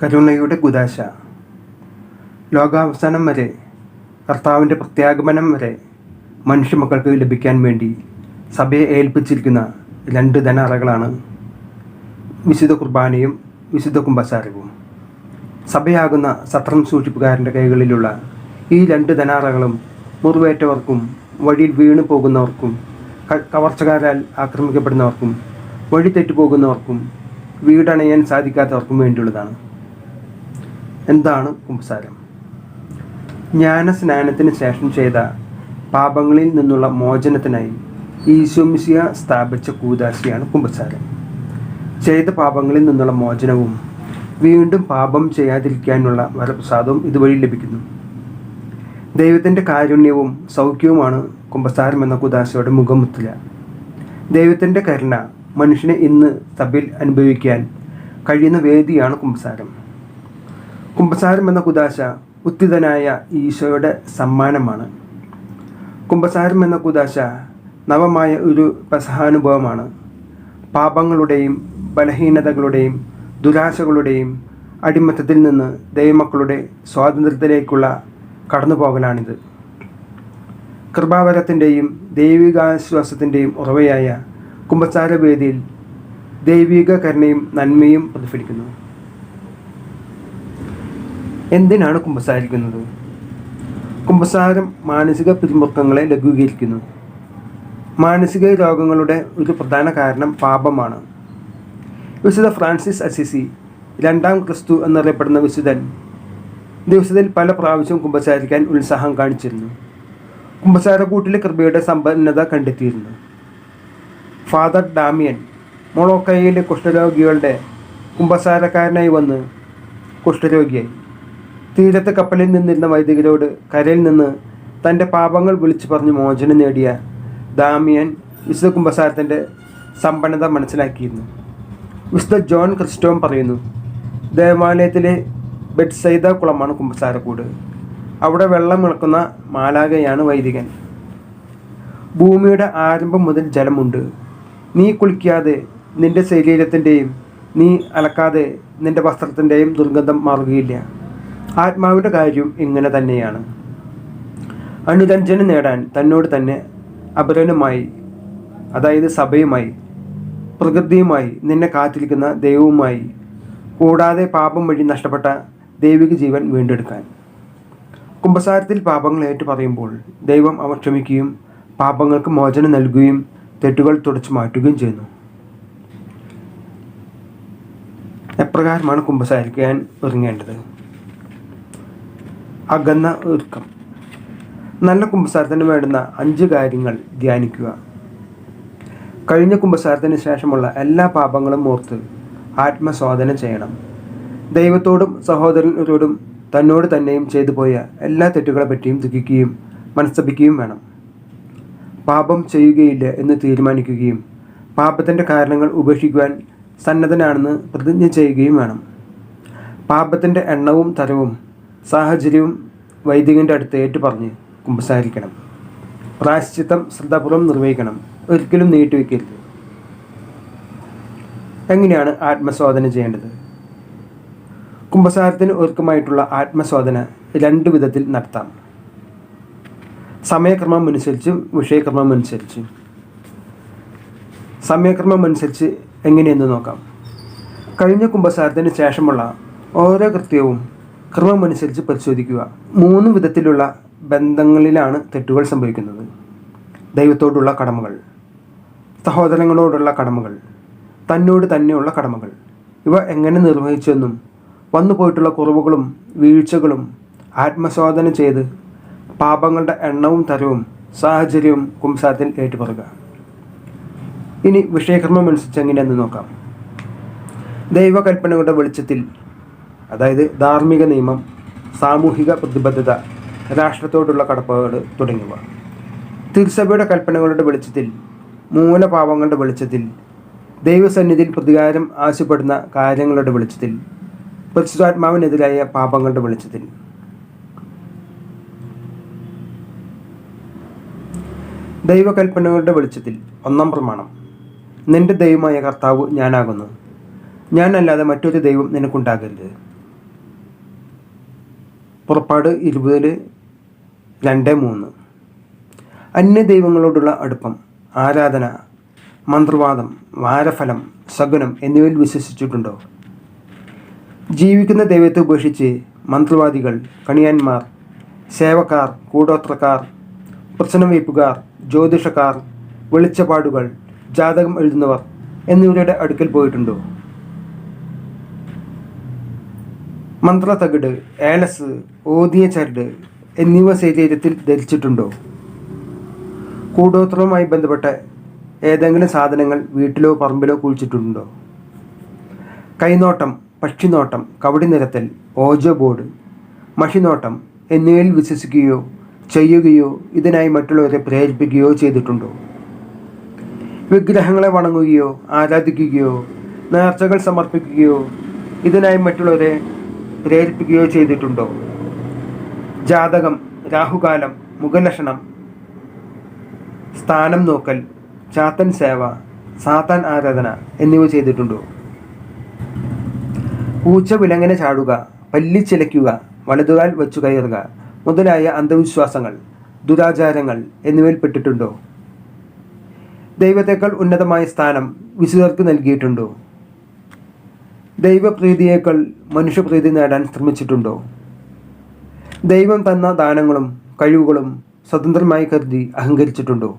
കരുണയുടെ കുദാശ. ലോകാവസാനം വരെ കർത്താവിന്റെ പ്രത്യാഗമനം വരെ മനുഷ്യമക്കൾക്ക് ലഭിക്കാൻ വേണ്ടി സഭയെ ഏൽപ്പിച്ചിരിക്കുന്ന രണ്ട് ധനറകളാണ് വിശുദ്ധ കുർബാനയും വിശുദ്ധ കുംഭസാരവും. സഭയാകുന്ന സത്രം സൂക്ഷിപ്പുകാരന്റെ കൈകളിലുള്ള ഈ രണ്ട് ധനാറകളും മുറിവേറ്റവർക്കും വഴിയിൽ വീണു പോകുന്നവർക്കും കവർച്ചക്കാരാൽ ആക്രമിക്കപ്പെടുന്നവർക്കും വഴി തെറ്റുപോകുന്നവർക്കും വീടണയാൻ സാധിക്കാത്തവർക്കും വേണ്ടിയുള്ളതാണ്. എന്താണ് കുമ്പസാരം? ജ്ഞാന സ്നാനത്തിന് ശേഷം ചെയ്ത പാപങ്ങളിൽ നിന്നുള്ള മോചനത്തിനായി ഈശോമിശിയ സ്ഥാപിച്ച കൂതാശിയാണ് കുമ്പസാരം. ചെയ്ത പാപങ്ങളിൽ നിന്നുള്ള മോചനവും വീണ്ടും പാപം ചെയ്യാതിരിക്കാനുള്ള വരപ്രസാദവും ഇതുവഴി ലഭിക്കുന്നു. ദൈവത്തിന്റെ കാരുണ്യവും സൗഖ്യവുമാണ് കുംഭസാരം എന്ന കുദാശയുടെ മുഖമുദ്ര ദൈവത്തിന്റെ കരുണ മനുഷ്യനെ ഇന്ന് സഭയിൽ അനുഭവിക്കാൻ കഴിയുന്ന വേദിയാണ് കുംഭസാരം കുംഭസാരം എന്ന കുദാശ ഉത്തിതനായ ഈശോയുടെ സമ്മാനമാണ്. കുംഭസാരം എന്ന കുദാശ നവമായ ഒരു പ്രസഹാനുഭവമാണ്. പാപങ്ങളുടെയും ബലഹീനതകളുടെയും ദുരാശകളുടെയും അടിമത്തത്തിൽ നിന്ന് ദൈവമക്കളുടെ സ്വാതന്ത്ര്യത്തിലേക്കുള്ള കടന്നുപോകലാണിത്. കൃപാവരത്തിന്റെയും ദൈവികാശ്വാസത്തിന്റെയും ഉറവയായ കുംഭസാര വേദിയിൽ ദൈവിക കരുണയും നന്മയും പ്രതിഫലിക്കുന്നു. എന്തിനാണ് കുമ്പസാരിക്കുന്നത്? കുമ്പസാരം മാനസിക പിരിമുറുക്കങ്ങളെ ലഘൂകരിക്കുന്നു. മാനസിക രോഗങ്ങളുടെ ഒരു പ്രധാന കാരണം പാപമാണ്. വിശുദ്ധ ഫ്രാൻസിസ് അസിസി രണ്ടാം ക്രിസ്തു എന്നറിയപ്പെടുന്ന വിശുദ്ധൻ ദിവസത്തിൽ പല പ്രാവശ്യവും കുമ്പസാരിക്കാൻ ഉത്സാഹം കാണിച്ചിരുന്നു. കുമ്പസാരക്കൂട്ടിലെ കൃപയുടെ സമ്പന്നത കണ്ടെത്തിയിരുന്നു. ഫാദർ ഡാമിയൻ മൊളോക്കയിലെ കുഷ്ഠരോഗികളുടെ കുമ്പസാരക്കാരനായി വന്ന് കുഷ്ഠരോഗിയായി. തീരത്ത് കപ്പലിൽ നിന്നിരുന്ന വൈദികരോട് കരയിൽ നിന്ന് തന്റെ പാപങ്ങൾ വിളിച്ചു പറഞ്ഞ് മോചനം നേടിയ ദാമിയൻ വിശുദ്ധ കുംഭസാരത്തിന്റെ സമ്പന്നത മനസ്സിലാക്കിയിരുന്നു. വിശുദ്ധ ജോൺ ക്രിസ്റ്റോം പറയുന്നു ദേവാലയത്തിലെ ബെഡ്സൈദ കുളമാണ് കുംഭസാരക്കൂട്. അവിടെ വെള്ളം ഇളക്കുന്ന മാലാകയാണ് വൈദികൻ. ഭൂമിയുടെ ആരംഭം മുതൽ ജലമുണ്ട്. നീ കുളിക്കാതെ നിന്റെ ശരീരത്തിന്റെയും നീ അലക്കാതെ നിന്റെ വസ്ത്രത്തിന്റെയും ദുർഗന്ധം മാറുകയില്ല. ആത്മാവിന്റെ കാര്യം ഇങ്ങനെ തന്നെയാണ്. അനുരഞ്ജനം നേടാൻ തന്നോട് തന്നെ അപരനുമായി അതായത് സഭയുമായി പ്രകൃതിയുമായി നിന്നെ കാത്തിരിക്കുന്ന ദൈവവുമായി കൂടാതെ പാപം വഴി നഷ്ടപ്പെട്ട ദൈവിക ജീവൻ വീണ്ടെടുക്കാൻ. കുംഭസാരത്തിൽ പാപങ്ങൾ ഏറ്റു പറയുമ്പോൾ ദൈവം അവ ക്ഷമിക്കുകയും പാപങ്ങൾക്ക് മോചനം നൽകുകയും തെറ്റുകൾ തുടച്ചു മാറ്റുകയും ചെയ്യുന്നു. എപ്രകാരമാണ് കുംഭസാരിക്കാൻ ഒരുങ്ങേണ്ടത്? അകന്ന ഒരുക്കം. നല്ല കുംഭസാരത്തിന് വേണ്ടുന്ന അഞ്ച് കാര്യങ്ങൾ ധ്യാനിക്കുക. കഴിഞ്ഞ കുംഭസാരത്തിന് ശേഷമുള്ള എല്ലാ പാപങ്ങളും ഓർത്ത് ആത്മശോധന ചെയ്യണം. ദൈവത്തോടും സഹോദരനോടും തന്നോട് തന്നെയും ചെയ്തു പോയ എല്ലാ തെറ്റുകളെ പറ്റിയും ദുഃഖിക്കുകയും മനസ്തപിക്കുകയും വേണം. പാപം ചെയ്യുകയില്ല എന്ന് തീരുമാനിക്കുകയും പാപത്തിന്റെ കാരണങ്ങൾ ഉപേക്ഷിക്കുവാൻ സന്നദ്ധനാണെന്ന് പ്രതിജ്ഞ ചെയ്യുകയും വേണം. പാപത്തിന്റെ എണ്ണവും തരവും സാഹചര്യവും വൈദികന്റെ അടുത്ത് ഏറ്റു പറഞ്ഞ് കുമ്പസാരിക്കണം. പ്രായശ്ചിത്തം ശ്രദ്ധാപൂർവം നിർവഹിക്കണം. ഒരിക്കലും നീട്ടിവെക്കരുത്. എങ്ങനെയാണ് ആത്മശോധന ചെയ്യേണ്ടത്? കുംഭസാരത്തിന് ഒരുക്കമായിട്ടുള്ള ആത്മശോധന രണ്ട് വിധത്തിൽ നടത്താം. സമയക്രമം അനുസരിച്ചും വിഷയക്രമം അനുസരിച്ചും. സമയക്രമം അനുസരിച്ച് എങ്ങനെയെന്ന് നോക്കാം. കഴിഞ്ഞ കുംഭസാരത്തിന് ശേഷമുള്ള ഓരോ കൃത്യവും ക്രമമനുസരിച്ച് പരിശോധിക്കുക. മൂന്ന് വിധത്തിലുള്ള ബന്ധങ്ങളിലാണ് തെറ്റുകൾ സംഭവിക്കുന്നത്. ദൈവത്തോടുള്ള കടമകൾ സഹോദരങ്ങളോടുള്ള കടമകൾ തന്നോട് തന്നെയുള്ള കടമകൾ. ഇവ എങ്ങനെ നിർവഹിച്ചെന്നും വന്നു പോയിട്ടുള്ള കുറവുകളും വീഴ്ചകളും ആത്മശോധന ചെയ്ത് പാപങ്ങളുടെ എണ്ണവും തരവും സാഹചര്യവും കുംസാരത്തിൽ ഏറ്റുപറയുക. ഇനി വിഷയക്രമം അനുസരിച്ച് എങ്ങനെയെന്ന് നോക്കാം. ദൈവകൽപ്പനകളുടെ വെളിച്ചത്തിൽ അതായത് ധാർമ്മിക നിയമം സാമൂഹിക പ്രതിബദ്ധത രാഷ്ട്രത്തോടുള്ള കടപ്പാട് തുടങ്ങിയവ. തിരുസഭയുടെ കൽപ്പനകളുടെ വെളിച്ചത്തിൽ മൂലപാപങ്ങളുടെ വെളിച്ചത്തിൽ ദൈവസന്നിധിയിൽ പ്രതികാരം ആവശ്യപ്പെടുന്ന കാര്യങ്ങളുടെ വെളിച്ചത്തിൽ പരിശുദ്ധാത്മാവിനെതിരായ പാപങ്ങളുടെ വെളിച്ചത്തിൽ. ദൈവകൽപ്പനകളുടെ വെളിച്ചത്തിൽ ഒന്നാം പ്രമാണം. നിന്റെ ദൈവമായ കർത്താവ് ഞാനാകുന്നു. ഞാനല്ലാതെ മറ്റൊരു ദൈവം നിനക്കുണ്ടാകരുത്. പുറപ്പാട് ഇരുപതിൽ രണ്ട് മൂന്ന്. അന്യ ദൈവങ്ങളോടുള്ള അടുപ്പം ആരാധന മന്ത്രവാദം വാരഫലം സഗുനം എന്നിവയിൽ വിശ്വസിച്ചിട്ടുണ്ടോ? ജീവിക്കുന്ന ദൈവത്തെ ഉപേക്ഷിച്ച് മന്ത്രവാദികൾ കണിയാന്മാർ സേവക്കാർ കൂടോത്രക്കാർ പ്രശ്നം വയ്പ്പുകാർ ജ്യോതിഷക്കാർ വെളിച്ചപാടുകൾ ജാതകം എഴുതുന്നവർ എന്നിവരുടെ അടുക്കൽ പോയിട്ടുണ്ടോ? മന്ത്രതകിട് ഏലസ് ഓതിയ ചരട് എന്നിവ ശരീരത്തിൽ ധരിച്ചിട്ടുണ്ടോ? കൂടോത്രവുമായി ബന്ധപ്പെട്ട ഏതെങ്കിലും സാധനങ്ങൾ വീട്ടിലോ പറമ്പിലോ കുഴിച്ചിട്ടുണ്ടോ? കൈനോട്ടം പക്ഷിനോട്ടം കവടി നിരത്തൽ ഓജോ ബോർഡ് മഷിനോട്ടം എന്നിവയിൽ വിശ്വസിക്കുകയോ ചെയ്യുകയോ ഇതിനായി മറ്റുള്ളവരെ പ്രേരിപ്പിക്കുകയോ ചെയ്തിട്ടുണ്ടോ? വിഗ്രഹങ്ങളെ വണങ്ങുകയോ ആരാധിക്കുകയോ നേർച്ചകൾ സമർപ്പിക്കുകയോ ഇതിനായി മറ്റുള്ളവരെ പ്രേരിപ്പിക്കുകയോ ചെയ്തിട്ടുണ്ടോ? ജാതകം രാഹുകാലം മുഖലക്ഷണം സ്ഥാനം നോക്കൽ ചാത്തൻ സേവ സാത്താൻ ആരാധന എന്നിവ ചെയ്തിട്ടുണ്ടോ? പൂച്ച വിലങ്ങനെ ചാടുക പല്ലിച്ചിലയ്ക്കുക വലതുകാൽ വച്ചു കയറുക മുതലായ അന്ധവിശ്വാസങ്ങൾ ദുരാചാരങ്ങൾ എന്നിവയിൽ പെട്ടിട്ടുണ്ടോ? ദൈവത്തേക്കാൾ ഉന്നതമായ സ്ഥാനം വിശുദ്ധർക്ക് നൽകിയിട്ടുണ്ടോ? ദൈവപ്രീതിയേക്കാൾ മനുഷ്യപ്രീതി നേടാൻ ശ്രമിച്ചിട്ടുണ്ടോ? ദൈവം തന്ന ദാനങ്ങളും കഴിവുകളും സ്വതന്ത്രമായി കരുതി അഹങ്കരിച്ചിട്ടുണ്ടോ?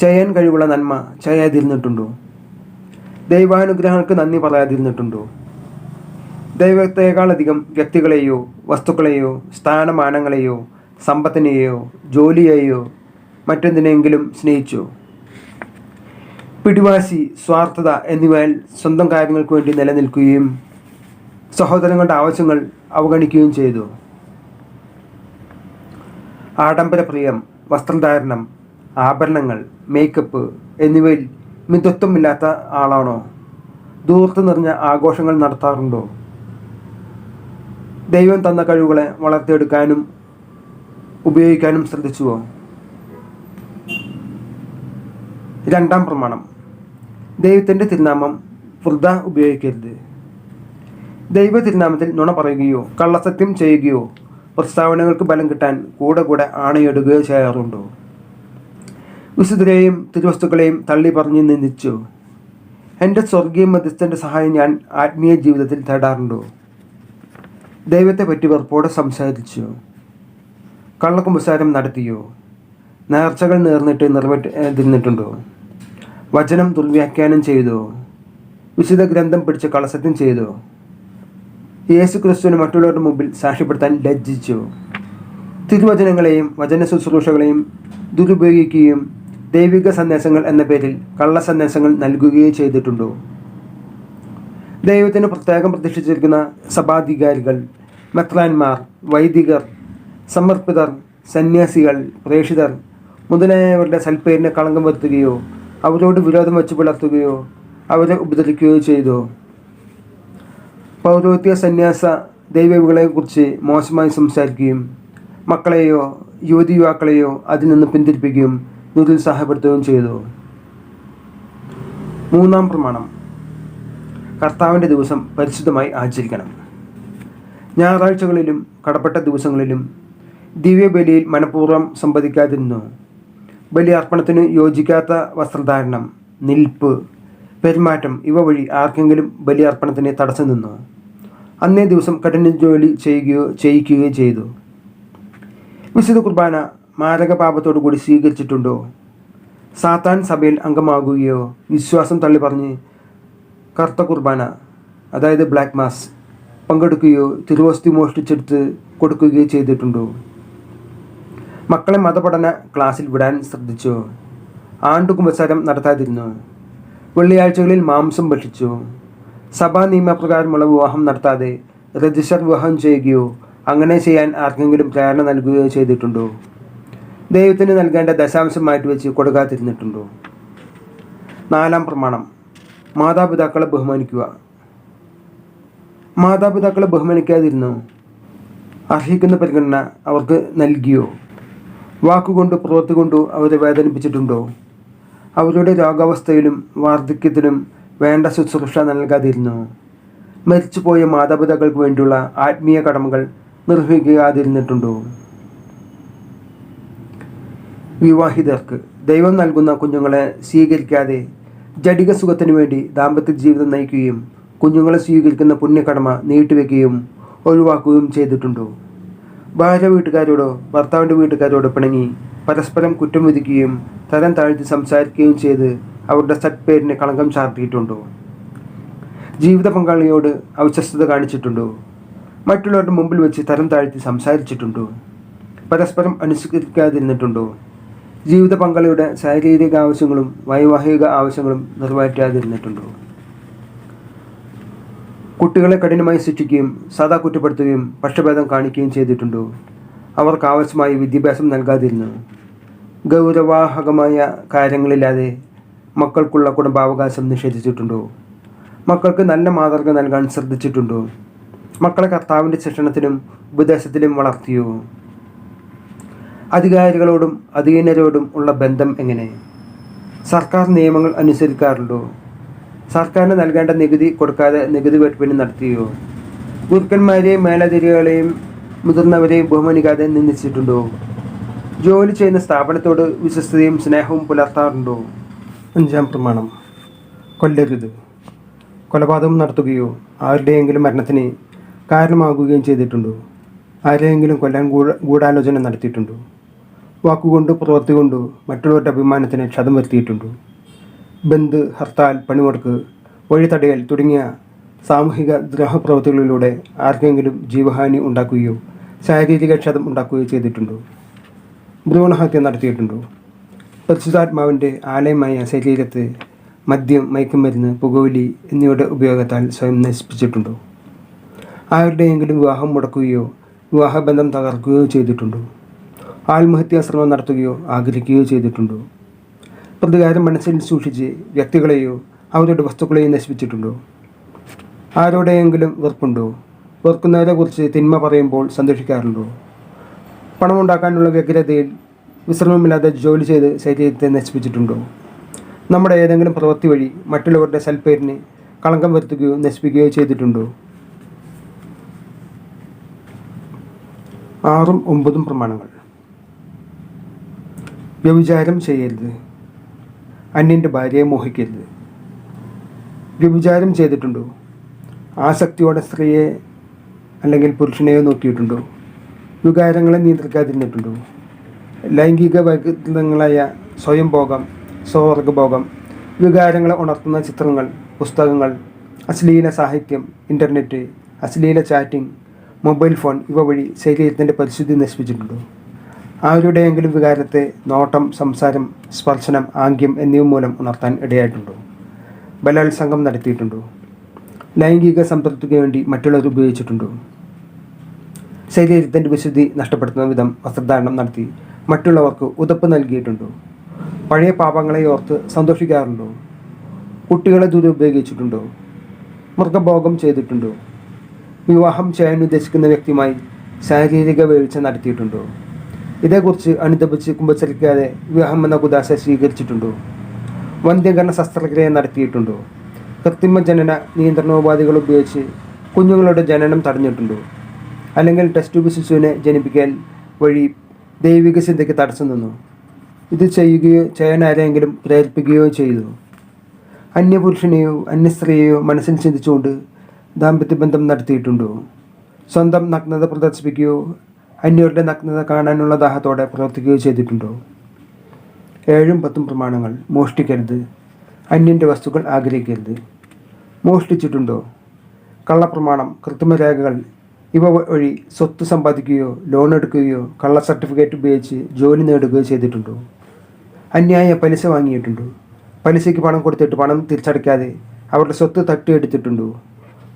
ചെയ്യാൻ കഴിവുള്ള നന്മ ചെയ്യാതിരുന്നിട്ടുണ്ടോ? ദൈവാനുഗ്രഹങ്ങൾക്ക് നന്ദി പറയാതിരുന്നിട്ടുണ്ടോ? ദൈവത്തെക്കാളധികം വ്യക്തികളെയോ വസ്തുക്കളെയോ സ്ഥാനമാനങ്ങളെയോ സമ്പത്തിനെയോ ജോലിയെയോ മറ്റെന്തിനെങ്കിലും സ്നേഹിച്ചു? പിടിവാശി സ്വാർത്ഥത എന്നിവയിൽ സ്വന്തം കാര്യങ്ങൾക്ക് വേണ്ടി നിലനിൽക്കുകയും സഹോദരങ്ങളുടെ ആവശ്യങ്ങൾ അവഗണിക്കുകയും ചെയ്തു. ആഡംബരപ്രിയം വസ്ത്രധാരണം ആഭരണങ്ങൾ മേക്കപ്പ് എന്നിവയിൽ മിതത്വമില്ലാത്ത ആളാണോ? ദൂർത്ത് നിറഞ്ഞ ആഘോഷങ്ങൾ നടത്താറുണ്ടോ? ദൈവം തന്ന കഴിവുകളെ വളർത്തിയെടുക്കാനും ഉപയോഗിക്കാനും ശ്രദ്ധിച്ചുവോ? രണ്ടാം പ്രമാണം ദൈവത്തിന്റെ തിരുനാമം വൃദ്ധ ഉപയോഗിക്കരുത്. ദൈവ തിരുനാമത്തിൽ നുണ പറയുകയോ കള്ളസത്യം ചെയ്യുകയോ പ്രസ്താവനകൾക്ക് ബലം കിട്ടാൻ കൂടെ കൂടെ ആണയിടുകയോ ചെയ്യാറുണ്ടോ? വിശുദ്ധരെയും തിരുവസ്തുക്കളെയും തള്ളി പറഞ്ഞ് നിന്ദിച്ചു. എന്റെ സ്വർഗീയ മധ്യസ്ഥന്റെ സഹായം ഞാൻ ആത്മീയ ജീവിതത്തിൽ തേടാറുണ്ടോ? ദൈവത്തെ പറ്റി വെറുപ്പോടെ സംസാരിച്ചു. കള്ളക്കുമ്പസാരം നടത്തിയോ? നേർച്ചകൾ നേർന്നിട്ട് നിറവേറ്റിരുന്നിട്ടുണ്ടോ വചനം ദുർവ്യാഖ്യാനം ചെയ്തു. വിശുദ്ധ ഗ്രന്ഥം പിടിച്ച് കളസത്യം ചെയ്തു. യേശു ക്രിസ്തുവിന് മറ്റുള്ളവരുടെ മുമ്പിൽ സാക്ഷ്യപ്പെടുത്താൻ ലജ്ജിച്ചു. തിരുവചനങ്ങളെയും വചന ശുശ്രൂഷകളെയും ദുരുപയോഗിക്കുകയും ദൈവിക സന്ദേശങ്ങൾ എന്ന പേരിൽ കള്ള സന്ദേശങ്ങൾ നൽകുകയും ചെയ്തിട്ടുണ്ട്. ദൈവത്തിന് പ്രത്യേകം പ്രതിഷ്ഠിച്ചിരിക്കുന്ന സഭാധികാരികൾ മെത്രാന്മാർ വൈദികർ സമർപ്പിതർ സന്യാസികൾ പ്രേക്ഷിതർ മുതലായവരുടെ സൽപ്പേരിനെ കളങ്കം വരുത്തുകയോ അവരോട് വിരോധം വെച്ച് പുലർത്തുകയോ അവരെ ഉപദ്രവിക്കുകയോ ചെയ്തു? പൗരോഹിത്യ സന്യാസ ദൈവവികളെക്കുറിച്ച് മോശമായി സംസാരിക്കുകയും മക്കളെയോ യുവതി യുവാക്കളെയോ അതിൽ നിന്ന് പിന്തിരിപ്പിക്കുകയും നിരുത്സാഹപ്പെടുത്തുകയും ചെയ്തു? മൂന്നാം പ്രമാണം. കർത്താവിന്റെ ദിവസം പരിശുദ്ധമായി ആചരിക്കണം. ഞായറാഴ്ചകളിലും കടപ്പെട്ട ദിവസങ്ങളിലും ദിവ്യബലിയിൽ മനഃപൂർവം സംവദിക്കാതിരുന്നു. ബലിയർപ്പണത്തിന് യോജിക്കാത്ത വസ്ത്രധാരണം നിൽപ്പ് പെരുമാറ്റം ഇവ വഴി ആർക്കെങ്കിലും ബലിയർപ്പണത്തിന് തടസ്സം നിന്നു? അന്നേ ദിവസം കഠിന ജോലി ചെയ്യുകയോ ചെയ്യിക്കുകയോ ചെയ്തു. വിശുദ്ധ കുർബാന മാരകപാപത്തോടു കൂടി സ്വീകരിച്ചിട്ടുണ്ടോ? സാത്താൻ സഭയിൽ അംഗമാകുകയോ വിശ്വാസം തള്ളി പറഞ്ഞ് കറുത്ത കുർബാന അതായത് ബ്ലാക്ക് മാസ് പങ്കെടുക്കുകയോ തിരുവസ്തി മോഷ്ടിച്ചെടുത്ത് കൊടുക്കുകയോ ചെയ്തിട്ടുണ്ടോ? മക്കളെ മതപഠന ക്ലാസ്സിൽ വിടാൻ ശ്രദ്ധിച്ചു. ആണ്ടുകുമ്പസാരം നടത്താതിരുന്നു. വെള്ളിയാഴ്ചകളിൽ മാംസം ഭക്ഷിച്ചു. സഭാ നിയമപ്രകാരമുള്ള വിവാഹം നടത്താതെ രജിസ്റ്റർ വിവാഹം ചെയ്യുകയോ അങ്ങനെ ചെയ്യാൻ ആർക്കെങ്കിലും പ്രേരണ നൽകുകയോ ചെയ്തിട്ടുണ്ടോ? ദൈവത്തിന് നൽകേണ്ട ദശാംശം മാറ്റിവെച്ച് കൊടുക്കാതിരുന്നിട്ടുണ്ടോ? നാലാം പ്രമാണം. മാതാപിതാക്കളെ ബഹുമാനിക്കുക. മാതാപിതാക്കളെ ബഹുമാനിക്കാതിരുന്നു. അർഹിക്കുന്ന പരിഗണന അവർക്ക് നൽകിയോ? വാക്കുകൊണ്ട് പ്രവൃത്തി കൊണ്ടോ അവരെ വേദനിപ്പിച്ചിട്ടുണ്ടോ? അവരുടെ രോഗാവസ്ഥയിലും വാർദ്ധക്യത്തിലും വേണ്ട ശുശ്രൂഷ നൽകാതിരുന്നു. മരിച്ചുപോയ മാതാപിതാക്കൾക്ക് വേണ്ടിയുള്ള ആത്മീയ കടമകൾ നിർവഹിക്കാതിരുന്നിട്ടുണ്ടോ? വിവാഹിതർക്ക് ദൈവം നൽകുന്ന കുഞ്ഞുങ്ങളെ സ്വീകരിക്കാതെ ജടിക സുഖത്തിനു വേണ്ടി ദാമ്പത്യ ജീവിതം നയിക്കുകയും കുഞ്ഞുങ്ങളെ സ്വീകരിക്കുന്ന പുണ്യകടമ നീട്ടിവെക്കുകയും ഒഴിവാക്കുകയും ചെയ്തിട്ടുണ്ടോ? ഭാര്യ വീട്ടുകാരോടോ ഭർത്താവിന്റെ വീട്ടുകാരോട് പിണങ്ങി പരസ്പരം കുറ്റം വിധിക്കുകയും തരം താഴ്ത്തി സംസാരിക്കുകയും ചെയ്ത് അവരുടെ സത്പേരിന് കളങ്കം ചാർത്തിയിട്ടുണ്ടോ? ജീവിത പങ്കാളിയോട് അവിശ്വസ്തത കാണിച്ചിട്ടുണ്ടോ? മറ്റുള്ളവരുടെ മുമ്പിൽ വെച്ച് തരം താഴ്ത്തി സംസാരിച്ചിട്ടുണ്ടോ? പരസ്പരം അനുസരിക്കാതിരുന്നിട്ടുണ്ടോ ജീവിത പങ്കാളിയുടെ ശാരീരിക ആവശ്യങ്ങളും വൈവാഹിക ആവശ്യങ്ങളും നിറവേറ്റാതിരുന്നിട്ടുണ്ടോ? കുട്ടികളെ കഠിനമായി ശിക്ഷിക്കുകയും സദാ കുറ്റപ്പെടുത്തുകയും പക്ഷഭേദം കാണിക്കുകയും ചെയ്തിട്ടുണ്ട്? അവർക്ക് ആവശ്യമായി വിദ്യാഭ്യാസം നൽകാതിരുന്നു. ഗൗരവാഹകമായ കാര്യങ്ങളില്ലാതെ മക്കൾക്കുള്ള കുടുംബാവകാശം നിഷേധിച്ചിട്ടുണ്ടോ? മക്കൾക്ക് നല്ല മാതൃക നൽകാൻ ശ്രദ്ധിച്ചിട്ടുണ്ടോ? മക്കളെ കർത്താവിന്റെ ശിക്ഷണത്തിലും ഉപദേശത്തിലും വളർത്തിയോ? അധികാരികളോടും അധീനരോടും ഉള്ള ബന്ധം എങ്ങനെ? സർക്കാർ നിയമങ്ങൾ അനുസരിക്കാറുണ്ടോ? സർക്കാരിന് നൽകേണ്ട നികുതി കൊടുക്കാതെ നികുതി വെട്ടിപ്പിന് നടത്തിയോ? ഗുരുക്കന്മാരെയും മേലധികാരികളെയും മുതിർന്നവരെയും ബഹുമാനിക്കാതെ നിന്ദിച്ചിട്ടുണ്ടോ? ജോലി ചെയ്യുന്ന സ്ഥാപനത്തോട് വിശ്വസ്തയും സ്നേഹവും പുലർത്താറുണ്ടോ? അഞ്ചാം പ്രമാണം. കൊല്ലരുത്. കൊലപാതകം നടത്തുകയോ ആരുടെയെങ്കിലും മരണത്തിന് കാരണമാകുകയും ചെയ്തിട്ടുണ്ടോ? ആരെയെങ്കിലും കൊല്ലാൻ ഗൂഢ ഗൂഢാലോചന നടത്തിയിട്ടുണ്ടോ? വാക്കുകൊണ്ടോ പ്രവൃത്തി കൊണ്ടോ മറ്റുള്ളവരുടെ അഭിമാനത്തിന് ക്ഷതം വരുത്തിയിട്ടുണ്ടോ? ബന്ദ് ഹർത്താൽ പണിമുടക്ക് വഴിതടയൽ തുടങ്ങിയ സാമൂഹിക ദ്രോഹപ്രവൃത്തികളിലൂടെ ആർക്കെങ്കിലും ജീവഹാനി ഉണ്ടാക്കുകയോ ശാരീരിക ക്ഷതം ഉണ്ടാക്കുകയോ ചെയ്തിട്ടുണ്ടോ? ഭ്രൂണഹത്യ നടത്തിയിട്ടുണ്ടോ? പരിശുദ്ധാത്മാവിന്റെ ആലയമായ ശരീരത്ത് മദ്യം മയക്കുമരുന്ന് പുകവലി എന്നിവയുടെ ഉപയോഗത്താൽ സ്വയം നശിപ്പിച്ചിട്ടുണ്ടോ? ആരുടെയെങ്കിലും വിവാഹം മുടക്കുകയോ വിവാഹബന്ധം തകർക്കുകയോ ചെയ്തിട്ടുണ്ടോ? ആത്മഹത്യാശ്രമം നടത്തുകയോ ആഗ്രഹിക്കുകയോ ചെയ്തിട്ടുണ്ടോ? പ്രതികാരം മനസ്സിൽ സൂക്ഷിച്ച് വ്യക്തികളെയോ അവരുടെ വസ്തുക്കളെയോ നശിപ്പിച്ചിട്ടുണ്ടോ? ആരോടെയെങ്കിലും വെറുപ്പുണ്ടോ? വെറുക്കുന്നവരെക്കുറിച്ച് തിന്മ പറയുമ്പോൾ സന്തോഷിക്കാറുണ്ടോ? പണമുണ്ടാക്കാനുള്ള വ്യഗ്രതയിൽ വിശ്രമമില്ലാതെ ജോലി ചെയ്ത് ശരീരത്തെ നശിപ്പിച്ചിട്ടുണ്ടോ? നമ്മുടെ ഏതെങ്കിലും പ്രവൃത്തി വഴി മറ്റുള്ളവരുടെ സൽപ്പേരിന് കളങ്കം വരുത്തുകയോ നശിപ്പിക്കുകയോ ചെയ്തിട്ടുണ്ടോ? ആറും ഒമ്പതും പ്രമാണങ്ങൾ. വ്യഭിചാരം ചെയ്യരുത്. അന്യന്റെ ഭാര്യയെ മോഹിക്കരുത്. വ്യഭിചാരം ചെയ്തിട്ടുണ്ടോ? ആസക്തിയോടെ സ്ത്രീയെ അല്ലെങ്കിൽ പുരുഷനെയോ നോക്കിയിട്ടുണ്ടോ? വികാരങ്ങളെ നിയന്ത്രിക്കാതിരുന്നിട്ടുണ്ടോ? ലൈംഗിക വൈകൃതങ്ങളായ സ്വയം ഭോഗം സ്വവർഗഭോഗം വികാരങ്ങളെ ഉണർത്തുന്ന ചിത്രങ്ങൾ പുസ്തകങ്ങൾ അശ്ലീല സാഹിത്യം ഇന്റർനെറ്റ് അശ്ലീല ചാറ്റിംഗ് മൊബൈൽ ഫോൺ ഇവ വഴി ശരീരത്തിന്റെ പരിശുദ്ധി നശിപ്പിച്ചിട്ടുണ്ടോ? ആരുടെയെങ്കിലും വികാരത്തെ നോട്ടം സംസാരം സ്പർശനം ആംഗ്യം എന്നിവ മൂലം ഉണർത്താൻ ഇടയായിട്ടുണ്ടോ. ബലാത്സംഗം നടത്തിയിട്ടുണ്ടോ. ലൈംഗിക സംതൃപ്തിക്ക് വേണ്ടി മറ്റുള്ളവർ ഉപയോഗിച്ചിട്ടുണ്ടോ. ശരീരത്തിന്റെ വിശുദ്ധി നഷ്ടപ്പെടുത്തുന്ന വിധം വസ്ത്രധാരണം നടത്തി മറ്റുള്ളവർക്ക് ഉതപ്പ് നൽകിയിട്ടുണ്ടോ. പഴയ പാപങ്ങളെ ഓർത്ത് സന്തോഷിക്കാറുണ്ടോ. കുട്ടികളെ ദുരുപയോഗിച്ചിട്ടുണ്ടോ മൃഗഭോഗം ചെയ്തിട്ടുണ്ടോ. വിവാഹം ചെയ്യാൻ ഉദ്ദേശിക്കുന്ന വ്യക്തിയുമായി ശാരീരിക വീഴ്ച നടത്തിയിട്ടുണ്ടോ. ഇതേക്കുറിച്ച് അനുദപിച്ച് കുമ്പസരിക്കാതെ വിവാഹം എന്ന കുദാശ സ്വീകരിച്ചിട്ടുണ്ടോ? വന്ധ്യകരണ ശസ്ത്രക്രിയ നടത്തിയിട്ടുണ്ടോ? കൃത്രിമ ജനന നിയന്ത്രണോപാധികൾ ഉപയോഗിച്ച് കുഞ്ഞുങ്ങളുടെ ജനനം തടഞ്ഞിട്ടുണ്ടോ? അല്ലെങ്കിൽ ടെസ്റ്റ് ട്യൂബ് ശിശുവിനെ ജനിപ്പിക്കാൻ വഴി ദൈവിക ചിന്തയ്ക്ക് തടസ്സം നിന്നു? ഇത് ചെയ്യുകയോ ചെയ്യാൻ ആരെങ്കിലും പ്രേരിപ്പിക്കുകയോ ചെയ്തു? അന്യപുരുഷനെയോ അന്യസ്ത്രീയെയോ മനസ്സിൽ ചിന്തിച്ചുകൊണ്ട് ദാമ്പത്യബന്ധം നടത്തിയിട്ടുണ്ടോ? സ്വന്തം നഗ്നത പ്രദർശിപ്പിക്കുകയോ അന്യരുടെ നഗ്നത കാണാനുള്ള ദാഹത്തോടെ പ്രവർത്തിക്കുകയോ ചെയ്തിട്ടുണ്ടോ? ഏഴും പത്തും പ്രമാണങ്ങൾ. മോഷ്ടിക്കരുത്. അന്യന്റെ വസ്തുക്കൾ ആഗ്രഹിക്കരുത്. മോഷ്ടിച്ചിട്ടുണ്ടോ? കള്ളപ്രമാണം കൃത്രിമരേഖകൾ ഇവ വഴി സ്വത്ത് സമ്പാദിക്കുകയോ ലോൺ എടുക്കുകയോ കള്ള സർട്ടിഫിക്കറ്റ് ഉപയോഗിച്ച് ജോലി നേടുകയോ ചെയ്തിട്ടുണ്ടോ? അന്യായ പലിശ വാങ്ങിയിട്ടുണ്ടോ? പലിശയ്ക്ക് പണം കൊടുത്തിട്ട് പണം തിരിച്ചടയ്ക്കാതെ അവരുടെ സ്വത്ത് തട്ടിയെടുത്തിട്ടുണ്ടോ?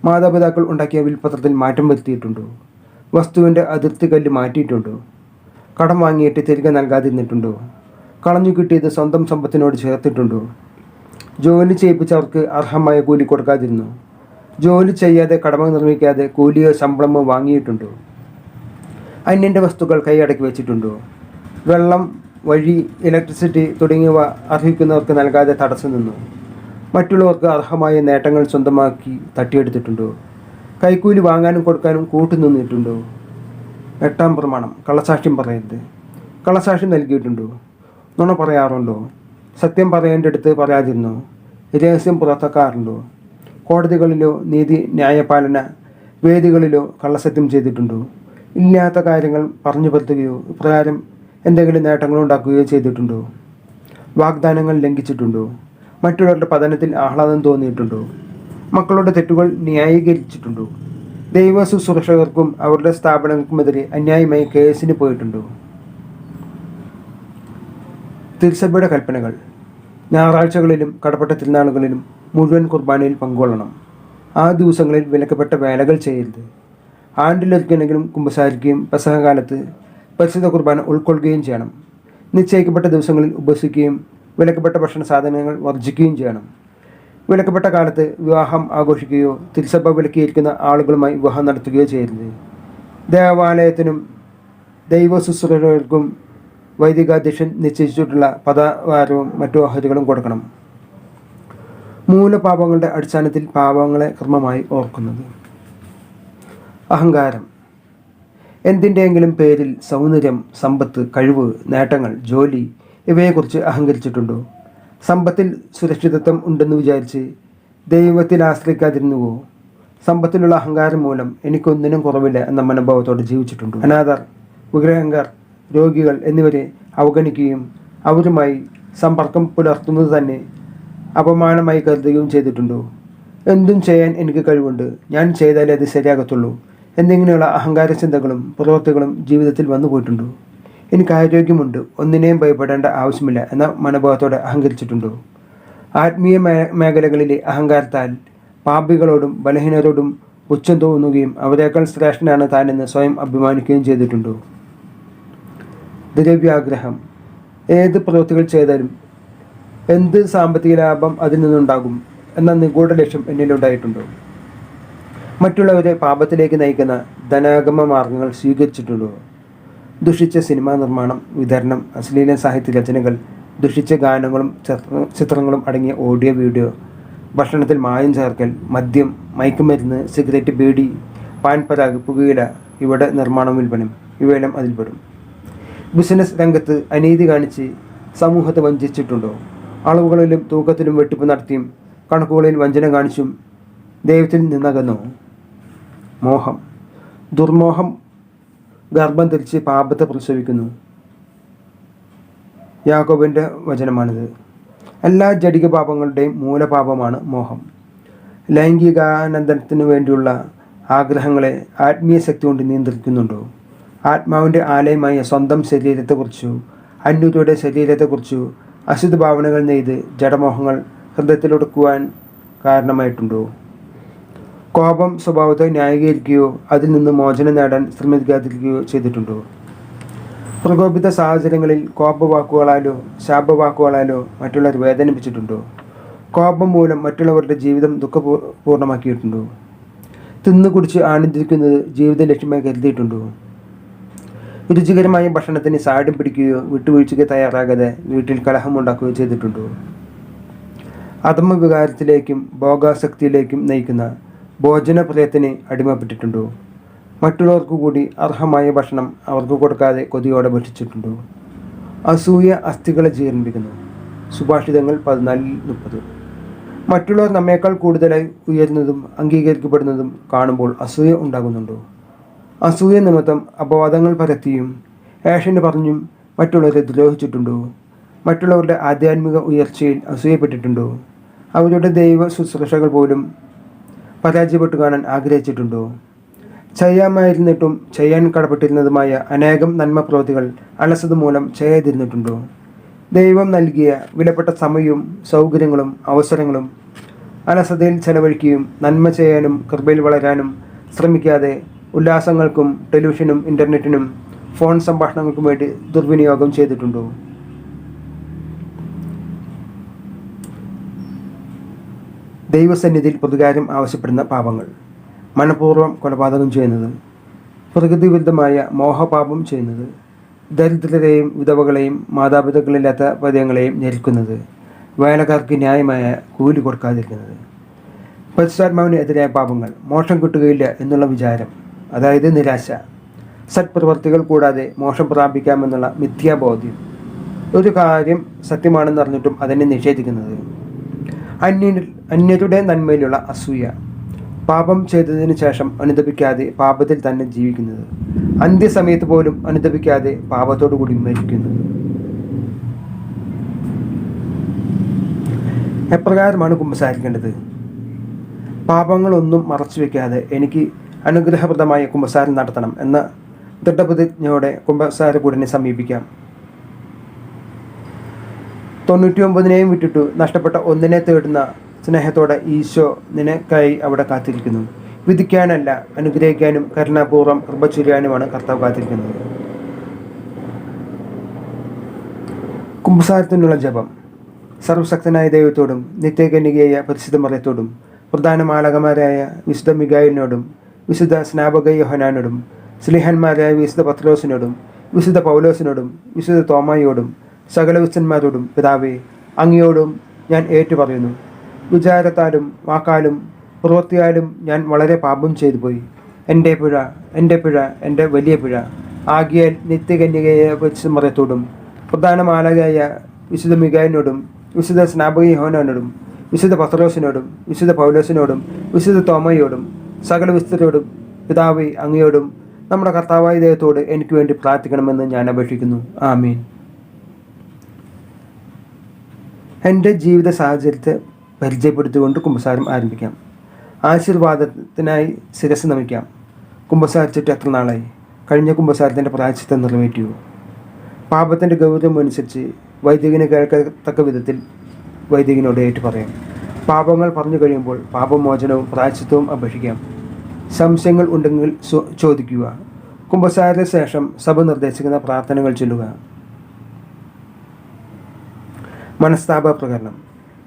മാതാപിതാക്കൾ ഉണ്ടാക്കിയ വിൽപത്രത്തിൽ മാറ്റം വരുത്തിയിട്ടുണ്ടോ? വസ്തുവിന്റെ അതിർത്തി കല്ല് മാറ്റിയിട്ടുണ്ടോ? കടം വാങ്ങിയിട്ട് തിരികെ നൽകാതിരുന്നിട്ടുണ്ടോ? കളഞ്ഞു കിട്ടിയത് സ്വന്തം സമ്പത്തിനോട് ചേർത്തിട്ടുണ്ടോ? ജോലി ചെയ്യിപ്പിച്ചവർക്ക് അർഹമായ കൂലി കൊടുക്കാതിരുന്നു. ജോലി ചെയ്യാതെ കടമ നിർമ്മിക്കാതെ കൂലിയോ ശമ്പളമോ വാങ്ങിയിട്ടുണ്ടോ? അന്യന്റെ വസ്തുക്കൾ കൈയടക്കി വെച്ചിട്ടുണ്ടോ? വെള്ളം വഴി ഇലക്ട്രിസിറ്റി തുടങ്ങിയവ അർഹിക്കുന്നവർക്ക് നൽകാതെ തടസ്സം നിന്നു. മറ്റുള്ളവർക്ക് അർഹമായ നേട്ടങ്ങൾ സ്വന്തമാക്കി തട്ടിയെടുത്തിട്ടുണ്ടോ? കൈക്കൂലി വാങ്ങാനും കൊടുക്കാനും കൂട്ടുനിന്നിട്ടുണ്ടോ എട്ടാം പ്രമാണം. കള്ളസാക്ഷ്യം പറയരുത്. കള്ളസാക്ഷ്യം നൽകിയിട്ടുണ്ടോ? നുണ പറയാറുണ്ടോ? സത്യം പറയേണ്ടടുത്ത് പറയാതിരുന്നോ? രഹസ്യം പുറത്താക്കാറുണ്ടോ? കോടതികളിലോ നീതി ന്യായപാലന വേദികളിലോ കള്ളസത്യം ചെയ്തിട്ടുണ്ടോ? ഇല്ലാത്ത കാര്യങ്ങൾ പറഞ്ഞു പറ്റുകയോ ഇപ്രകാരം എന്തെങ്കിലും നേട്ടങ്ങൾ ഉണ്ടാക്കുകയോ ചെയ്തിട്ടുണ്ടോ? വാഗ്ദാനങ്ങൾ ലംഘിച്ചിട്ടുണ്ടോ? മറ്റുള്ളവരുടെ പതനത്തിൽ ആഹ്ലാദം തോന്നിയിട്ടുണ്ടോ? മക്കളുടെ തെറ്റുകൾ ന്യായീകരിച്ചിട്ടുണ്ടോ? ദൈവ ശുശ്രൂഷകർക്കും അവരുടെ സ്ഥാപനങ്ങൾക്കുമെതിരെ അന്യായമായി കേസിന് പോയിട്ടുണ്ടോ? തിരുസഭയുടെ കൽപ്പനകൾ. ഞായറാഴ്ചകളിലും കടപ്പെട്ട തിരുനാളുകളിലും മുഴുവൻ കുർബാനയിൽ പങ്കുകൊള്ളണം. ആ ദിവസങ്ങളിൽ വിലക്കപ്പെട്ട വേലകൾ ചെയ്യരുത്. ആണ്ടിലൊരിക്കലെങ്കിലും കുമ്പസാരിക്കുകയും പ്രസംഗകാലത്ത് പരിശുദ്ധ കുർബാന ഉൾക്കൊള്ളുകയും ചെയ്യണം. നിശ്ചയിക്കപ്പെട്ട ദിവസങ്ങളിൽ ഉപസിക്കുകയും വിലക്കപ്പെട്ട ഭക്ഷണ സാധനങ്ങൾ വർജിക്കുകയും ചെയ്യണം. വിലക്കപ്പെട്ട കാലത്ത് വിവാഹം ആഘോഷിക്കുകയോ തിരുസഭ വിലക്കിയിരിക്കുന്ന ആളുകളുമായി വിവാഹം നടത്തുകയോ ചെയ്യരുത് ദേവാലയത്തിനും ദൈവ ശുശ്രൂഷകർക്കും വൈദികാധ്യക്ഷൻ നിശ്ചയിച്ചിട്ടുള്ള പദവാരവും മറ്റു ഓഹരികളും കൊടുക്കണം. മൂലപാപങ്ങളുടെ അടിസ്ഥാനത്തിൽ പാപങ്ങളെ ക്രമമായി ഓർക്കുന്നത്. അഹങ്കാരം. എന്തിന്റെയെങ്കിലും പേരിൽ സൗന്ദര്യം സമ്പത്ത് കഴിവ് നേട്ടങ്ങൾ ജോലി ഇവയെക്കുറിച്ച് അഹങ്കരിച്ചിട്ടുണ്ടോ? സമ്പത്തിൽ സുരക്ഷിതത്വം ഉണ്ടെന്ന് വിചാരിച്ച് ദൈവത്തിൽ ആശ്രയിക്കാതിരുന്നുവോ? സമ്പത്തിലുള്ള അഹങ്കാരം മൂലം എനിക്കൊന്നിനും കുറവില്ല എന്ന മനോഭാവത്തോടെ ജീവിച്ചിട്ടുണ്ട്. അനാഥർ വിഗ്രഹങ്കർ രോഗികൾ എന്നിവരെ അവഗണിക്കുകയും അവരുമായി സമ്പർക്കം പുലർത്തുന്നത് തന്നെ അപമാനമായി കരുതുകയും ചെയ്തിട്ടുണ്ടോ? എന്തും ചെയ്യാൻ എനിക്ക് കഴിവുണ്ട്. ഞാൻ ചെയ്താലേ അത് ശരിയാകത്തുള്ളൂ. എന്നിങ്ങനെയുള്ള അഹങ്കാര ചിന്തകളും പ്രവൃത്തികളും ജീവിതത്തിൽ വന്നു പോയിട്ടുണ്ടോ എനിക്ക് ആരോഗ്യമുണ്ട്. ഒന്നിനെയും ഭയപ്പെടേണ്ട ആവശ്യമില്ല എന്ന മനോഭാവത്തോടെ അഹങ്കരിച്ചിട്ടുണ്ടോ? ആത്മീയ മേഖലകളിലെ അഹങ്കാരത്താൽ പാപികളോടും ബലഹീനരോടും ഉച്ചം തോന്നുകയും അവരെക്കാൾ ശ്രേഷ്ഠനാണ് താനെന്ന് സ്വയം അഭിമാനിക്കുകയും ചെയ്തിട്ടുണ്ടോ? ദ്രവ്യാഗ്രഹം. ഏത് പ്രവൃത്തികൾ ചെയ്താലും എന്ത് സാമ്പത്തിക ലാഭം അതിൽ നിന്നുണ്ടാകും എന്ന നിഗൂഢ ലക്ഷ്യം എന്നിലുണ്ടായിട്ടുണ്ടോ മറ്റുള്ളവരെ പാപത്തിലേക്ക് നയിക്കുന്ന ധനാഗമ മാർഗങ്ങൾ സ്വീകരിച്ചിട്ടുണ്ടോ? ദുഷിച്ച സിനിമാ നിർമ്മാണം വിതരണം അശ്ലീല സാഹിത്യ രചനകൾ ദുഷിച്ച ഗാനങ്ങളും ചിത്രങ്ങളും അടങ്ങിയ ഓഡിയോ വീഡിയോ ഭക്ഷണത്തിൽ മായം ചേർക്കൽ മദ്യം മയക്കുമരുന്ന് സിഗരറ്റ് ബീഡി പാൻ പരാഗ് പുകയില ഇവിടെ നിർമ്മാണം വിൽപ്പനം ഇവയെല്ലാം അതിൽപ്പെടും ബിസിനസ് രംഗത്ത് അനീതി കാണിച്ച് സമൂഹത്തെ വഞ്ചിച്ചിട്ടുണ്ടോ? അളവുകളിലും തൂക്കത്തിലും വെട്ടിപ്പ് നടത്തിയും കണക്കുകളിൽ വഞ്ചന കാണിച്ചും ദൈവത്തിൽ നിന്നകന്നോ? മോഹം. ദുർമോഹം ഗർഭം ധരിച്ച് പാപത്തെ പ്രസവിക്കുന്നു. യാക്കോബിന്റെ വചനമാണിത്. എല്ലാ ജടിക പാപങ്ങളുടെയും മൂലപാപമാണ് മോഹം. ലൈംഗികാനന്ദനത്തിനു വേണ്ടിയുള്ള ആഗ്രഹങ്ങളെ ആത്മീയ ശക്തി കൊണ്ട് നിയന്ത്രിക്കുന്നുണ്ടോ? ആത്മാവിന്റെ ആലയമായ സ്വന്തം ശരീരത്തെക്കുറിച്ചു അന്യരുടെ ശരീരത്തെക്കുറിച്ചു അശുദ്ധ ഭാവനകൾ നെയ്ത് ജഡമോഹങ്ങൾ ഹൃദയത്തിലൊടുക്കുവാൻ കാരണമായിട്ടുണ്ടോ? കോപം സ്വഭാവത്തെ ന്യായീകരിക്കുകയോ അതിൽ നിന്ന് മോചനം നേടാൻ ശ്രമിക്കാതിരിക്കുകയോ ചെയ്തിട്ടുണ്ടോ? പ്രകോപിത സാഹചര്യങ്ങളിൽ കോപവാക്കുകളാലോ ശാപവാക്കുകളാലോ മറ്റുള്ളവർ വേദനിപ്പിച്ചിട്ടുണ്ടോ? കോപം മൂലം മറ്റുള്ളവരുടെ ജീവിതം ദുഃഖപൂർണമാക്കിയിട്ടുണ്ടോ തിന്നു കുടിച്ച് ആനന്ദിക്കുന്നത് ജീവിത ലക്ഷ്യമായി കരുതിയിട്ടുണ്ടോ? രുചികരമായ ഭക്ഷണത്തിന് സാഠ്യം പിടിക്കുകയോ വിട്ടുവീഴ്ചയ്ക്ക് തയ്യാറാകാതെ വീട്ടിൽ കലഹമുണ്ടാക്കുകയോ ചെയ്തിട്ടുണ്ടോ? അധമവികാരത്തിലേക്കും ഭോഗാസക്തിയിലേക്കും നയിക്കുന്ന ഭോജനപ്രിയത്തിന് അടിമപ്പെട്ടിട്ടുണ്ടോ? മറ്റുള്ളവർക്ക് കൂടി അർഹമായ ഭക്ഷണം അവർക്ക് കൊടുക്കാതെ കൊതിയോടെ ഭക്ഷിച്ചിട്ടുണ്ടോ? അസൂയ അസ്ഥികളെ ജീർണിപ്പിക്കുന്നു. സുഭാഷിതങ്ങൾ പതിനാലിൽ മുപ്പത്. മറ്റുള്ളവർ നമ്മേക്കാൾ കൂടുതലായി ഉയരുന്നതും അംഗീകരിക്കപ്പെടുന്നതും കാണുമ്പോൾ അസൂയ ഉണ്ടാകുന്നുണ്ടോ? അസൂയ നിമിത്തം അപവാദങ്ങൾ പരത്തിയും ഏഷന് പറഞ്ഞും മറ്റുള്ളവരെ ദ്രോഹിച്ചിട്ടുണ്ടോ? മറ്റുള്ളവരുടെ ആധ്യാത്മിക ഉയർച്ചയിൽ അസൂയപ്പെട്ടിട്ടുണ്ടോ? അവരുടെ ദൈവ ശുശ്രൂഷകൾ പോലും പരാജയപ്പെട്ടു കാണാൻ ആഗ്രഹിച്ചിട്ടുണ്ടോ? ചെയ്യാമായിരുന്നിട്ടും ചെയ്യാൻ കടപ്പെട്ടിരുന്നതുമായ അനേകം നന്മ പ്രവൃത്തികൾ അലസത് മൂലം ചെയ്യാതിരുന്നിട്ടുണ്ടോ? ദൈവം നൽകിയ വിലപ്പെട്ട സമയവും സൗകര്യങ്ങളും അവസരങ്ങളും അലസതയിൽ ചെലവഴിക്കുകയും നന്മ ചെയ്യാനും കൃപയിൽ വളരാനും ശ്രമിക്കാതെ ഉല്ലാസങ്ങൾക്കും ടെലിവിഷനും ഇന്റർനെറ്റിനും ഫോൺ സംഭാഷണങ്ങൾക്കും വേണ്ടി ദുർവിനിയോഗം ചെയ്തിട്ടുണ്ടോ? ദൈവസന്നിധിയിൽ പ്രതികാരം ആവശ്യപ്പെടുന്ന പാപങ്ങൾ. മനഃപൂർവം കൊലപാതകം ചെയ്യുന്നത്. പ്രകൃതി വിരുദ്ധമായ മോഹപാപം ചെയ്യുന്നത്. ദരിദ്രരെയും വിധവകളെയും മാതാപിതാക്കളില്ലാത്ത പദ്യങ്ങളെയും ഞെരിക്കുന്നത്. വേലക്കാർക്ക് ന്യായമായ കൂലി കൊടുക്കാതിരിക്കുന്നത്. പരിശുദ്ധാത്മാവിന് എതിരായ പാപങ്ങൾ. മോക്ഷം കിട്ടുകയില്ല എന്നുള്ള വിചാരം. അതായത് നിരാശ. സത്പ്രവർത്തികൾ കൂടാതെ മോഷം പ്രാപിക്കാമെന്നുള്ള മിഥ്യാബോധ്യം. ഒരു കാര്യം സത്യമാണെന്ന് അറിഞ്ഞിട്ടും അതിനെ നിഷേധിക്കുന്നത്. അന്യ അന്യരുടെ നന്മയിലുള്ള അസൂയ. പാപം ചെയ്തതിനു ശേഷം അനുദപിക്കാതെ പാപത്തിൽ തന്നെ ജീവിക്കുന്നത്. അന്ത്യസമയത്ത് പോലും അനുദപിക്കാതെ പാപത്തോടു കൂടി മരിക്കുന്നത് എപ്രകാരമാണ് കുമ്പസാരിക്കേണ്ടത്? പാപങ്ങളൊന്നും മറച്ചു വെക്കാതെ എനിക്ക് അനുഗ്രഹപ്രദമായ കുമ്പസാരം നടത്തണം എന്ന ദൃഢപ്രതിജ്ഞയോടെ കുമ്പസാരക്കൂടിനെ സമീപിക്കാം. തൊണ്ണൂറ്റി ഒമ്പതിനെയും വിട്ടിട്ടു നഷ്ടപ്പെട്ട ഒന്നിനെ തേടുന്ന സ്നേഹത്തോടെ ഈശോ നിനക്കായി അവിടെ കാത്തിരിക്കുന്നു. വിധിക്കാനല്ല അനുഗ്രഹിക്കാനും കരുണാപൂർവം കൃപ ചൊരിയാനുമാണ് കർത്താവ് കാത്തിരിക്കുന്നത്. കുംഭസാരത്തിനുള്ള ജപം. സർവശക്തനായ ദൈവത്തോടും നിത്യകന്യകയായ പരിശുദ്ധ മറിയത്തോടും പ്രധാന മാലകമാരായ വിശുദ്ധ മിഗായിനോടും വിശുദ്ധ സ്നാപക യോഹനാനോടും സ്ലിഹന്മാരായ വിശുദ്ധ പത്രോസിനോടും വിശുദ്ധ പൗലോസിനോടും വിശുദ്ധ തോമായോടും സകല വിശന്മാരോടും പിതാവേ അങ്ങയോടും ഞാൻ ഏറ്റുപറയുന്നു. വിചാരത്താലും വാക്കാലും പ്രവൃത്തിയാലും ഞാൻ വളരെ പാപം ചെയ്തു പോയി എന്റെ പിഴ എന്റെ പിഴ എന്റെ വലിയ പിഴ. ആകിയാൽ വെച്ച് പരിശുദ്ധമറയത്തോടും പ്രധാന മാലകയായ വിശുദ്ധ മികായനോടും വിശുദ്ധ സ്നാപകി ഹോനോനോടും വിശുദ്ധ പത്രോസിനോടും വിശുദ്ധ പൗലോസിനോടും വിശുദ്ധ തോമയോടും സകല വിശുദ്ധരോടും പിതാവി അങ്ങയോടും നമ്മുടെ കർത്താവായ ദൈവത്തോട് എനിക്ക് വേണ്ടി പ്രാർത്ഥിക്കണമെന്ന് ഞാൻ അപേക്ഷിക്കുന്നു. ആമീൻ. എന്റെ ജീവിത സാഹചര്യത്തെ പരിചയപ്പെടുത്തിക്കൊണ്ട് കുമ്പസാരം ആരംഭിക്കാം. ആശീർവാദത്തിനായി ശിരസ് നമിക്കാം. കുമ്പസാരിച്ചിട്ട് എത്ര നാളായി? കഴിഞ്ഞ കുമ്പസാരത്തിന്റെ പ്രായച്ചത്തെ നിറവേറ്റു. പാപത്തിന്റെ ഗൗരവം അനുസരിച്ച് വൈദികന് കേൾക്കത്തക്ക വിധത്തിൽ വൈദികനോട് ഏറ്റു പറയാം പാപങ്ങൾ പറഞ്ഞു കഴിയുമ്പോൾ പാപമോചനവും പ്രായച്ചിത്വവും അപേക്ഷിക്കാം. സംശയങ്ങൾ ഉണ്ടെങ്കിൽ ചോദിക്കുക. കുമ്പസാരത്തിന് ശേഷം സഭ നിർദ്ദേശിക്കുന്ന പ്രാർത്ഥനകൾ ചൊല്ലുക. മനസ്താപ പ്രകരണം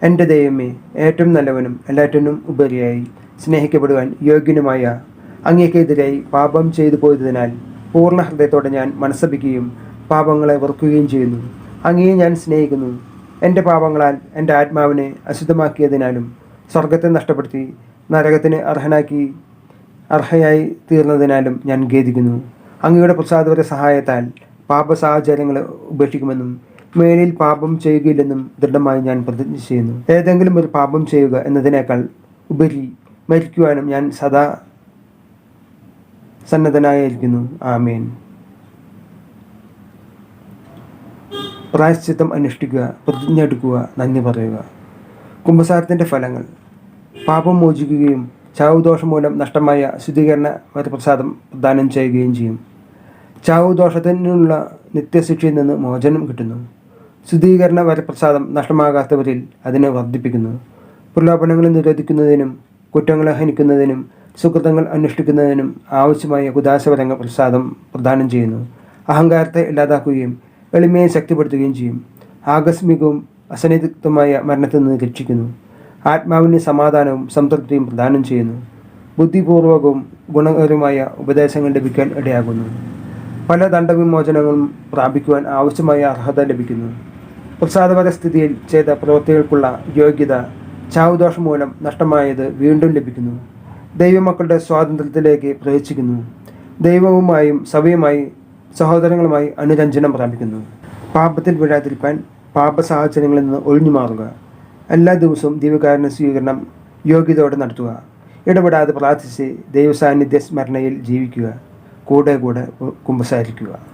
എന്റെ ദൈവമേ ഏറ്റവും നല്ലവനും എല്ലാറ്റിനും ഉപരിയായി സ്നേഹിക്കപ്പെടുവാൻ യോഗ്യനുമായ അങ്ങേക്കെതിരായി പാപം ചെയ്തു പോയതിനാൽ പൂർണ ഹൃദയത്തോടെ ഞാൻ മനസ്സപിക്കുകയും പാപങ്ങളെ വെറുക്കുകയും ചെയ്യുന്നു. അങ്ങയെ ഞാൻ സ്നേഹിക്കുന്നു. എന്റെ പാപങ്ങളാൽ എന്റെ ആത്മാവിനെ അശുദ്ധമാക്കിയതിനാലും സ്വർഗത്തെ നഷ്ടപ്പെടുത്തി നരകത്തിന് അർഹനാക്കി അർഹയായി തീർന്നതിനാലും ഞാൻ ഖേദിക്കുന്നു. അങ്ങയുടെ പ്രസാദപര സഹായത്താൽ പാപ സാഹചര്യങ്ങളെ ഉപേക്ഷിക്കുമെന്നും മേലിൽ പാപം ചെയ്യുകയില്ലെന്നും ദൃഢമായി ഞാൻ പ്രതിജ്ഞ ചെയ്യുന്നു. ഏതെങ്കിലും ഒരു പാപം ചെയ്യുക എന്നതിനേക്കാൾ ഉപരി മരിക്കുവാനും ഞാൻ സദാ സന്നദ്ധനായിരിക്കുന്നു. ആമേൻ. പ്രായശ്ചിത്തം അനുഷ്ഠിക്കുക പ്രതിജ്ഞ എടുക്കുക നന്ദി പറയുക. കുംഭസാരത്തിന്റെ ഫലങ്ങൾ. പാപം മോചിക്കുകയും ചാവുദോഷം മൂലം നഷ്ടമായ ശുദ്ധീകരണ വരപ്രസാദം പ്രദാനം ചെയ്യുകയും ചെയ്യും. ചാവുദോഷത്തിനുള്ള നിത്യശിക്ഷയിൽ നിന്ന് മോചനം കിട്ടുന്നു. ശുദ്ധീകരണ വരപ്രസാദം നഷ്ടമാകാത്തവരിൽ അതിനെ വർദ്ധിപ്പിക്കുന്നു. പ്രലോഭനങ്ങൾ നിരോധിക്കുന്നതിനും കുറ്റങ്ങളെ ഹനിക്കുന്നതിനും സുഹൃത്തങ്ങൾ അന്വേഷിക്കുന്നതിനും ആവശ്യമായ കുദാശവരംഗ പ്രസാദം പ്രദാനം ചെയ്യുന്നു. അഹങ്കാരത്തെ ഇല്ലാതാക്കുകയും എളിമയെ ശക്തിപ്പെടുത്തുകയും ചെയ്യും. ആകസ്മികവും അസന്നിഗ്ധമായ മരണത്തിൽ നിന്ന് രക്ഷിക്കുന്നു. ആത്മാവിന് സമാധാനവും സംതൃപ്തിയും പ്രദാനം ചെയ്യുന്നു. ബുദ്ധിപൂർവകവും ഗുണകരവുമായ ഉപദേശങ്ങൾ ലഭിക്കാൻ ഇടയാകുന്നു. പല ദണ്ഡവിമോചനങ്ങളും പ്രാപിക്കുവാൻ ആവശ്യമായ അർഹത ലഭിക്കുന്നു. പ്രസാദപര സ്ഥിതിയിൽ ചെയ്ത പ്രവൃത്തികൾക്കുള്ള യോഗ്യത ചാവുദോഷം മൂലം നഷ്ടമായത് വീണ്ടും ലഭിക്കുന്നു. ദൈവമക്കളുടെ സ്വാതന്ത്ര്യത്തിലേക്ക് പ്രവേശിക്കുന്നു. ദൈവവുമായും സഭയുമായി സഹോദരങ്ങളുമായി അനുരഞ്ജനം പ്രാപിക്കുന്നു. പാപത്തിൽ വീഴാതിരിക്കാൻ പാപ സാഹചര്യങ്ങളിൽ നിന്ന് ഒഴിഞ്ഞു മാറുക എല്ലാ ദിവസവും ദൈവകാരണ സ്വീകരണം യോഗ്യതയോടെ നടത്തുക. ഇടപെടാതെ പ്രാർത്ഥിച്ച് ദൈവസാന്നിധ്യ സ്മരണയിൽ ജീവിക്കുക. കൂടെ കൂടെ കുമ്പസാരിക്കുക.